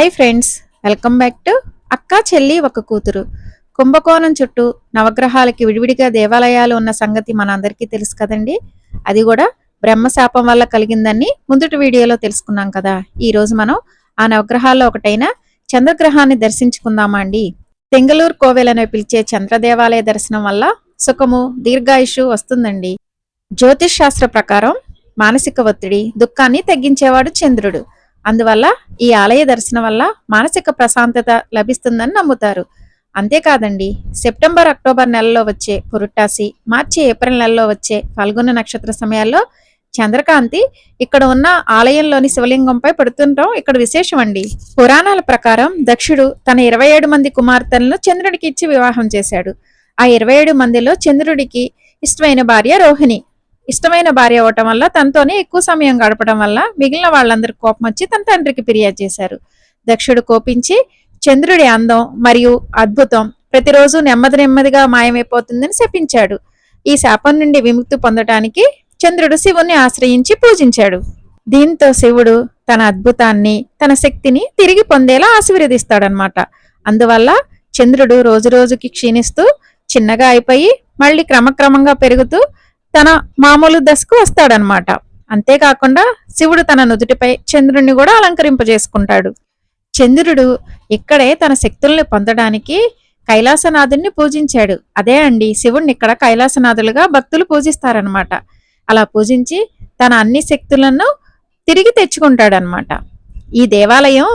Hi friends welcome back to అక్క చెల్లి ఒక కూతురు. కుంభకోణం చుట్టూ నవగ్రహాలకి విడివిడిగా దేవాలయాలు ఉన్న సంగతి మనందరికీ తెలుసు కదండి? అది కూడా బ్రహ్మశాపం వల్ల కలిగిందని ముందుటి వీడియోలో తెలుసుకున్నాం కదా. ఈ రోజు మనం ఆ నవగ్రహాల్లో ఒకటైన చంద్రగ్రహాన్ని దర్శించుకుందామా అండి? తెంగళూరు కోవెల్ అని పిలిచే చంద్ర దేవాలయ దర్శనం వల్ల సుఖము దీర్ఘాయుషు వస్తుందండి. జ్యోతిష్ శాస్త్ర ప్రకారం మానసిక ఒత్తిడి దుఃఖాన్ని తగ్గించేవాడు చంద్రుడు. అందువల్ల ఈ ఆలయ దర్శనం వల్ల మానసిక ప్రశాంతత లభిస్తుందని నమ్ముతారు. అంతేకాదండి సెప్టెంబర్ అక్టోబర్ నెలలో వచ్చే పురుట్టాసి మార్చి ఏప్రిల్ నెలలో వచ్చే ఫల్గుణ నక్షత్ర సమయాల్లో చంద్రకాంతి ఇక్కడ ఉన్న ఆలయంలోని శివలింగంపై పడుతుండటం ఇక్కడ విశేషం అండి పురాణాల ప్రకారం దక్షుడు తన ఇరవై ఏడు మంది కుమార్తెలను చంద్రుడికి ఇచ్చి వివాహం చేశాడు. ఆ ఇరవై ఏడు మందిలో చంద్రుడికి ఇష్టమైన భార్య రోహిణి. ఇష్టమైన భార్య అవటం వల్ల తనతోనే ఎక్కువ సమయం గడపడం వల్ల మిగిలిన వాళ్ళందరికి కోపం వచ్చి తన తండ్రికి ఫిర్యాదు చేశారు. దక్షుడు కోపించి చంద్రుడి అందం మరియు అద్భుతం ప్రతిరోజు నెమ్మది నెమ్మదిగా మాయమైపోతుందని శపించాడు. ఈ శాపం నుండి విముక్తి పొందటానికి చంద్రుడు శివుణ్ణి ఆశ్రయించి పూజించాడు. దీంతో శివుడు తన అద్భుతాన్ని తన శక్తిని తిరిగి పొందేలా ఆశీర్వదిస్తాడనమాట అందువల్ల చంద్రుడు రోజు రోజుకి క్షీణిస్తూ చిన్నగా అయిపోయి మళ్ళీ క్రమక్రమంగా పెరుగుతూ తన మామూలు దశకు వస్తాడనమాట. అంతేకాకుండా శివుడు తన నుదుటిపై చంద్రుణ్ణి కూడా అలంకరింపజేసుకుంటాడు. చంద్రుడు ఇక్కడే తన శక్తుల్ని పొందడానికి కైలాసనాథుణ్ణి పూజించాడు. అదే అండి శివుణ్ణి ఇక్కడ కైలాసనాథులుగా భక్తులు పూజిస్తారనమాట. అలా పూజించి తన అన్ని శక్తులను తిరిగి తెచ్చుకుంటాడనమాట. ఈ దేవాలయం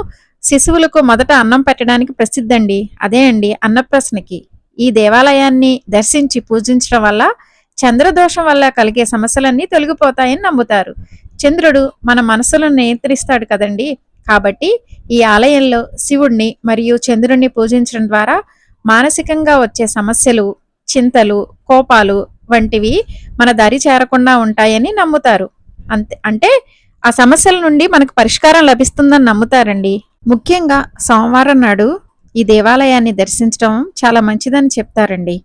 శిశువులకు మొదట అన్నం పెట్టడానికి ప్రసిద్ధండి. అదే అండి అన్నప్రశ్నకి ఈ దేవాలయాన్ని దర్శించి పూజించడం వల్ల చంద్రదోషం వల్ల కలిగే సమస్యలన్నీ తొలగిపోతాయని నమ్ముతారు. చంద్రుడు మన మనసులను నియంత్రిస్తాడు కదండి. కాబట్టి ఈ ఆలయంలో శివుణ్ణి మరియు చంద్రుణ్ణి పూజించడం ద్వారా మానసికంగా వచ్చే సమస్యలు చింతలు కోపాలు వంటివి మన దరి చేరకుండా ఉంటాయని నమ్ముతారు. అంతే అంటే ఆ సమస్యల నుండి మనకు పరిష్కారం లభిస్తుందని నమ్ముతారండి. ముఖ్యంగా సోమవారం నాడు ఈ దేవాలయాన్ని దర్శించడం చాలా మంచిదని చెప్తారండి.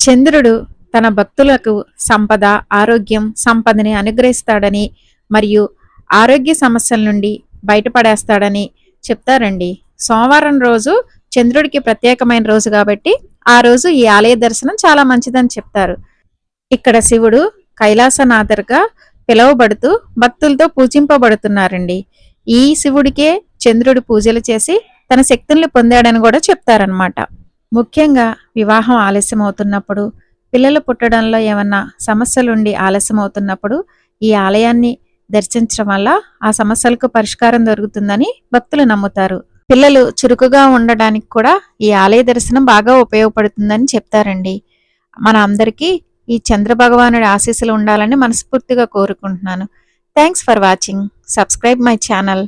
చంద్రుడు తన భక్తులకు సంపద ఆరోగ్యం సంపదని అనుగ్రహిస్తాడని మరియు ఆరోగ్య సమస్యల నుండి బయటపడేస్తాడని చెప్తారండి. సోమవారం రోజు చంద్రుడికి ప్రత్యేకమైన రోజు కాబట్టి ఆ రోజు ఈ ఆలయ దర్శనం చాలా మంచిదని చెప్తారు. ఇక్కడ శివుడు కైలాసనాథర్గా పిలువబడుతూ భక్తులతో పూజింపబడుతున్నారండి. ఈ శివుడికే చంద్రుడు పూజలు చేసి తన శక్తుల్ని పొందాడని కూడా చెప్తారనమాట ముఖ్యంగా వివాహం ఆలస్యం అవుతున్నప్పుడు పిల్లలు పుట్టడంలో ఏమన్నా సమస్యలుండి ఆలస్యం అవుతున్నప్పుడు ఈ ఆలయాన్ని దర్శించడం వల్ల ఆ సమస్యలకు పరిష్కారం దొరుకుతుందని భక్తులు నమ్ముతారు. పిల్లలు చురుకుగా ఉండడానికి కూడా ఈ ఆలయ దర్శనం బాగా ఉపయోగపడుతుందని చెప్తారండి. మన అందరికీ ఈ చంద్రభగవానుడి ఆశీస్సులు ఉండాలని మనస్ఫూర్తిగా కోరుకుంటున్నాను. Thanks for watching. Subscribe my channel.